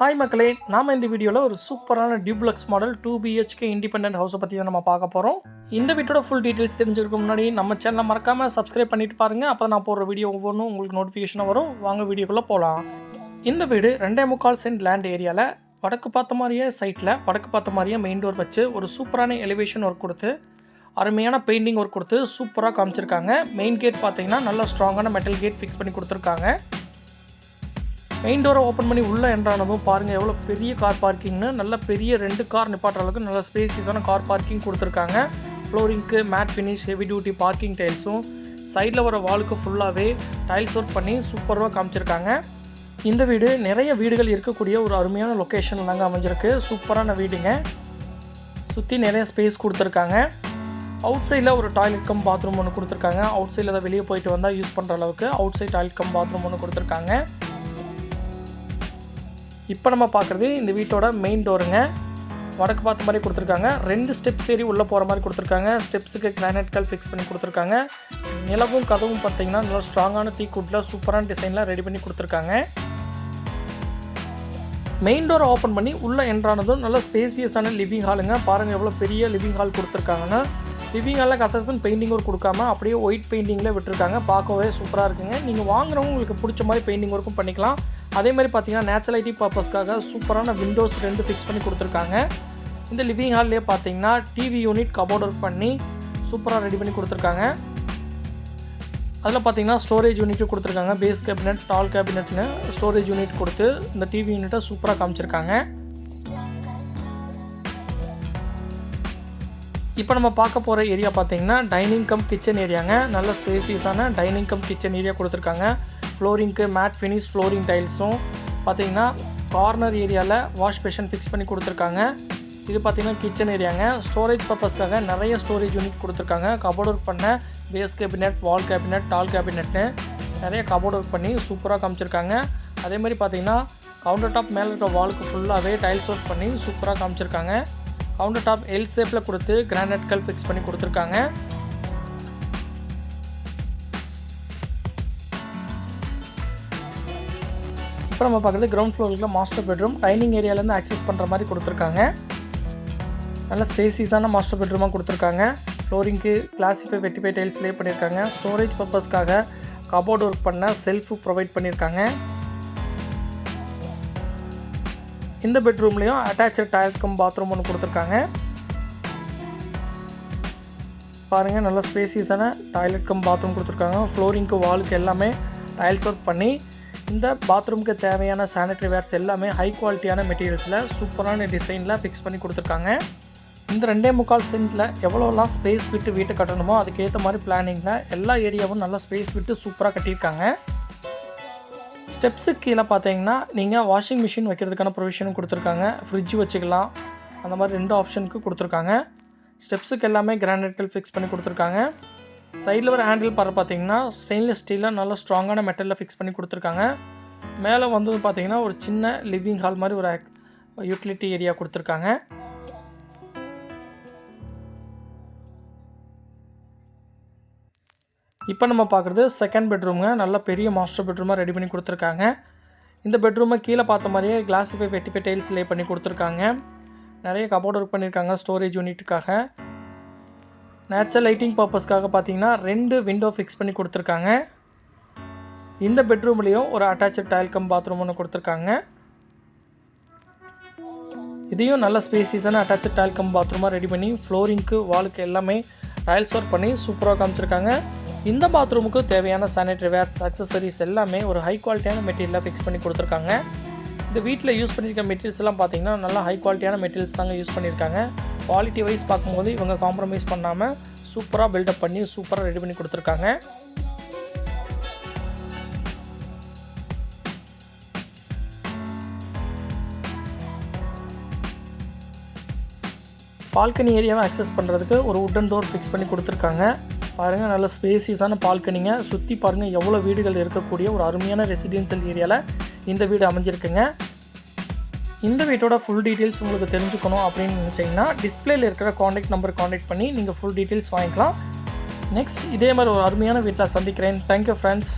Hi மக்களே நாம் இந்த வீடியோவில் ஒரு சூப்பரான duplex model two BHK independent ஹவுஸை பற்றி தான் நம்ம பார்க்க போகிறோம் இந்த வீட்டோட ஃபுல் டீட்டெயில்ஸ் தெரிஞ்சிருக்க முன்னாடி நம்ம சேனலை மறக்காமல் சப்ஸ்கிரைப் பண்ணிட்டு பாருங்கள் அப்போ நான் போடுற வீடியோ ஒவ்வொன்றும் உங்களுக்கு நோட்டிஃபிகேஷன் வரும். வாங்க வீடியோக்குள்ளே போகலாம் இந்த வீடு ரெண்டே முக்கால் சென்ட் லேண்ட் ஏரியாவில் வடக்கு பார்த்த மாதிரியே சைட்டில் வடக்கு பார்த்த மாதிரியே மெயின் டோர் வச்சு ஒரு சூப்பரான எலிவேஷன் ஒர்க் கொடுத்து அருமையான பெயிண்டிங் ஒர்க் கொடுத்து சூப்பராக காமிச்சிருக்காங்க. மெயின் கேட் பார்த்தீங்கன்னா நல்லா ஸ்ட்ராங்கான மெட்டல் கேட் ஃபிக்ஸ் பண்ணி கொடுத்துருக்காங்க. மெயின் டோரை ஓப்பன் பண்ணி உள்ளே என்றானதும் பாருங்கள் எவ்வளோ பெரிய கார் பார்க்கிங்னு நல்ல பெரிய ரெண்டு கார் நிப்பாட்டுற அளவுக்கு நல்ல ஸ்பேசியஸான கார் பார்க்கிங் கொடுத்துருக்காங்க. ஃப்ளோரிங்க்கு matt finish heavy duty parking டைல்ஸும் சைடில் வர வாலுக்கு ஃபுல்லாகவே டைல்ஸ் ஒர்க் பண்ணி சூப்பராக காமிச்சிருக்காங்க. இந்த வீடு நிறைய வீடுகள் இருக்கக்கூடிய ஒரு அருமையான லொக்கேஷன் தாங்க அமைஞ்சிருக்கு. சூப்பரான வீடுங்க. சுற்றி நிறைய ஸ்பேஸ் கொடுத்துருக்காங்க. அவுட் சைடில் ஒரு டாய்லெட் கம் பாத்ரூம் ஒன்று கொடுத்துருக்காங்க. அவுட் சைடில் தான் வெளியே போயிட்டு வந்தால் யூஸ் பண்ணுற அளவுக்கு outside toilet cum bathroom ஒன்று கொடுத்துருக்காங்க. இப்போ நம்ம பார்க்குறது இந்த வீட்டோட மெயின் டோருங்க வடக்கு பார்த்த மாதிரி கொடுத்துருக்காங்க. ரெண்டு ஸ்டெப்ஸ் ஏறி உள்ளே போகிற மாதிரி கொடுத்துருக்காங்க. ஸ்டெப்ஸுக்கு கிரானைட் கல் ஃபிக்ஸ் பண்ணி கொடுத்துருக்காங்க. நிலவும் கதவும் பார்த்தீங்கன்னா நல்லா ஸ்ட்ராங்கான தீக்குட்டில் சூப்பரான டிசைனில் ரெடி பண்ணி கொடுத்துருக்காங்க. மெயின் டோரை ஓப்பன் பண்ணி உள்ளே என்ட்ரானதும் நல்ல ஸ்பேசியஸான லிவிங் ஹாலுங்க பாருங்கள் எவ்வளோ பெரிய லிவிங் ஹால் கொடுத்துருக்காங்கன்னா லிவிங் ஹாலில் கசகசன் பெயிண்டிங் ஒர்க் கொடுக்காம அப்படியே ஒயிட் பெயிண்டிங்கில் விட்டுருக்காங்க. பார்க்கவே சூப்பராக இருக்குங்க. நீங்கள் வாங்குறவங்க உங்களுக்கு பிடிச்ச மாதிரி பெயிண்டிங் ஒர்க்கும் பண்ணிக்கலாம். அதே மாதிரி பார்த்தீங்கன்னா நேச்சுரலைட்டி பர்பஸ்க்காக சூப்பரான விண்டோஸ் ரெண்டு ஃபிக்ஸ் பண்ணி கொடுத்துருக்காங்க. இந்த லிவிங் ஹால்லேயே பார்த்தீங்கன்னா டிவி யூனிட் கபோர்ட் ஒர்க் பண்ணி சூப்பராக ரெடி பண்ணி கொடுத்துருக்காங்க. அதில் பார்த்தீங்கன்னா ஸ்டோரேஜ் யூனிட்டும் கொடுத்துருக்காங்க. பேஸ் கேபினட் டால் கேபினட்னு ஸ்டோரேஜ் யூனிட் கொடுத்து இந்த டிவி யூனிட்டை சூப்பராக காமிச்சிருக்காங்க. இப்போ நம்ம பார்க்க போகிற ஏரியா பார்த்தீங்கன்னா டைனிங் கம் கிச்சன் ஏரியாங்க நல்ல ஸ்பேசியஸான டைனிங் கம் கிச்சன் ஏரியா கொடுத்துருக்காங்க. ஃப்ளோரிங்க்கு மேட் ஃபினிஷ் ஃப்ளோரிங் டைல்ஸும் பார்த்தீங்கன்னா கார்னர் ஏரியாவில் வாஷ் பேஷன் ஃபிக்ஸ் பண்ணி கொடுத்துருக்காங்க. இது பார்த்திங்கன்னா கிச்சன் ஏரியாங்க ஸ்டோரேஜ் பர்பஸ்க்காக நிறைய ஸ்டோரேஜ் யூனிட் கொடுத்துருக்காங்க. கபோர்ட் ஒர்க் பண்ண base cabinet wall cabinet tall கேபினெட்னு நிறைய கபோர்ட் ஒர்க் பண்ணி சூப்பராக காமிச்சிருக்காங்க. அதே மாதிரி பார்த்தீங்கன்னா கவுண்டர் டாப் மேலே இருக்கிற வாலுக்கு ஃபுல்லாகவே டைல்ஸ் ஒர்க் பண்ணி சூப்பராக காமிச்சிருக்காங்க. கவுண்டர் டாப் எல் ஷேப்பில் கொடுத்து கிரானைட் கல் ஃபிக்ஸ் பண்ணி கொடுத்துருக்காங்க. இப்போ நம்ம பார்க்குறது கிரவுண்ட் ஃப்ளோரில் மாஸ்டர் பெட்ரூம் டைனிங் ஏரியாலேருந்து ஆக்சஸ் பண்ணுற மாதிரி கொடுத்துருக்காங்க. நல்ல ஸ்பேசிஸான மாஸ்டர் பெட்ரூமாக கொடுத்துருக்காங்க. ஃப்ளோரிங்க்கு கிளாசிஃபை வெட்டிஃபை டைல்ஸ் லே பண்ணியிருக்காங்க ஸ்டோரேஜ் பர்பஸ்க்காக கபோர்டு ஒர்க் பண்ண செல்ஃபு ப்ரொவைட் பண்ணியிருக்காங்க இந்த பெட்ரூம்லேயும் அட்டாச்சு டாய்லெட் கம் பாத்ரூம் ஒன்று கொடுத்துருக்காங்க. பாருங்கள் நல்ல ஸ்பேசியஸான டாய்லெட் கம் பாத்ரூம் கொடுத்துருக்காங்க. ஃப்ளோரிங்க்கு வாலுக்கு எல்லாமே டைல்ஸ் ஒர்க் பண்ணி இந்த பாத்ரூமுக்கு தேவையான சானிட்டரி வேர்ஸ் எல்லாமே ஹை குவாலிட்டியான மெட்டீரியல்ஸில் சூப்பரான டிசைனில் ஃபிக்ஸ் பண்ணி கொடுத்துருக்காங்க. இந்த ரெண்டே முக்கால் சென்ட்டில் எவ்வளோலாம் ஸ்பேஸ் விட்டு வீட்டை கட்டணுமோ அதுக்கேற்ற மாதிரி பிளானிங்கில் எல்லா ஏரியாவும் நல்லா ஸ்பேஸ் விட்டு சூப்பராக கட்டியிருக்காங்க. ஸ்டெப்ஸுக்கு கீழே பார்த்தீங்கன்னா நீங்கள் வாஷிங் மிஷின் வைக்கிறதுக்கான ப்ரொவிஷனும் கொடுத்துருக்காங்க. ஃப்ரிட்ஜ் வச்சுக்கலாம். அந்த மாதிரி ரெண்டு ஆப்ஷனுக்கு கொடுத்துருக்காங்க. ஸ்டெப்ஸுக்கு எல்லாமே கிரானைட்டில் ஃபிக்ஸ் பண்ணி கொடுத்துருக்காங்க. சைடில் ஒரு ஹேண்டில் பாரு பார்த்தீங்கன்னா ஸ்டெயின்லெஸ் ஸ்டீலில் நல்லா ஸ்ட்ராங்கான மெட்டலில் ஃபிக்ஸ் பண்ணி கொடுத்துருக்காங்க. மேலே வந்து பார்த்தீங்கன்னா ஒரு சின்ன லிவிங் ஹால் மாதிரி ஒரு யூட்டிலிட்டி ஏரியா கொடுத்துருக்காங்க. இப்போ நம்ம பார்க்குறது செகண்ட் பெட்ரூமுங்க நல்ல பெரிய மாஸ்டர் பெட்ரூமாக ரெடி பண்ணி கொடுத்துருக்காங்க. இந்த பெட்ரூமை கீழே பார்த்த மாதிரியே கிளாஸிஃபை வெட்டி டைல்ஸ் லே பண்ணி கொடுத்துருக்காங்க. நிறைய கபோர்ட் ஒர்க் பண்ணியிருக்காங்க ஸ்டோரேஜ் யூனிட்டுக்காக நேச்சுரல் லைட்டிங் பர்பஸ்க்காக பார்த்தீங்கன்னா ரெண்டு விண்டோ ஃபிக்ஸ் பண்ணி கொடுத்துருக்காங்க. இந்த பெட்ரூம்லேயும் ஒரு அட்டாச்சு டைல் கம் பாத்ரூம் ஒன்று கொடுத்துருக்காங்க. இதையும் நல்ல ஸ்பேசியஸான அட்டாச்சு டைல் கம் பாத்ரூமாக ரெடி பண்ணி ஃப்ளோரிங்க்கு வாலுக்கு எல்லாமே டைல்ஸ் ஒர்க் பண்ணி சூப்பராக காமிச்சிருக்காங்க. இந்த பாத்ரூமுக்கு தேவையான சானிட்டரி வேர்ஸ் அக்சசரிஸ் எல்லாமே ஒரு ஹை குவாலிட்டியான மெட்டீரியலாக ஃபிக்ஸ் பண்ணி கொடுத்துருக்காங்க. இந்த வீட்டில் யூஸ் பண்ணியிருக்க மெட்டீரியல்ஸ் எல்லாம் பார்த்தீங்கன்னா நல்லா ஹை குவாலிட்டியான மெட்டீரியல்ஸ் தாங்க யூஸ் பண்ணியிருக்காங்க குவாலிட்டி வைஸ் பார்க்கும்போது இவங்க காம்ப்ரமைஸ் பண்ணாமல் சூப்பராக பில்டப் பண்ணி சூப்பராக ரெடி பண்ணி கொடுத்துருக்காங்க. பால்கனி ஏரியாவை அக்சஸ் பண்ணுறதுக்கு ஒரு உட்டன் டோர் ஃபிக்ஸ் பண்ணி கொடுத்துருக்காங்க. பாருங்கள் நல்ல ஸ்பேசியஸான பால்கனிங்க சுற்றி பாருங்கள் எவ்வளோ வீடுகள் இருக்கக்கூடிய ஒரு அருமையான ரெசிடென்சியல் ஏரியாவில் இந்த வீடு அமைஞ்சிருக்குங்க. இந்த வீட்டோட ஃபுல் டீட்டெயில்ஸ் உங்களுக்கு தெரிஞ்சுக்கணும் அப்படின்னு நினச்சிங்கன்னா டிஸ்பிளேல இருக்கிற காண்டாக்ட் நம்பர் காண்டாக்ட் பண்ணி நீங்கள் ஃபுல் டீட்டெயில்ஸ் வாங்கிக்கலாம். நெக்ஸ்ட் இதே மாதிரி ஒரு அருமையான வீட்டில் சந்திக்கிறேன். Thank you friends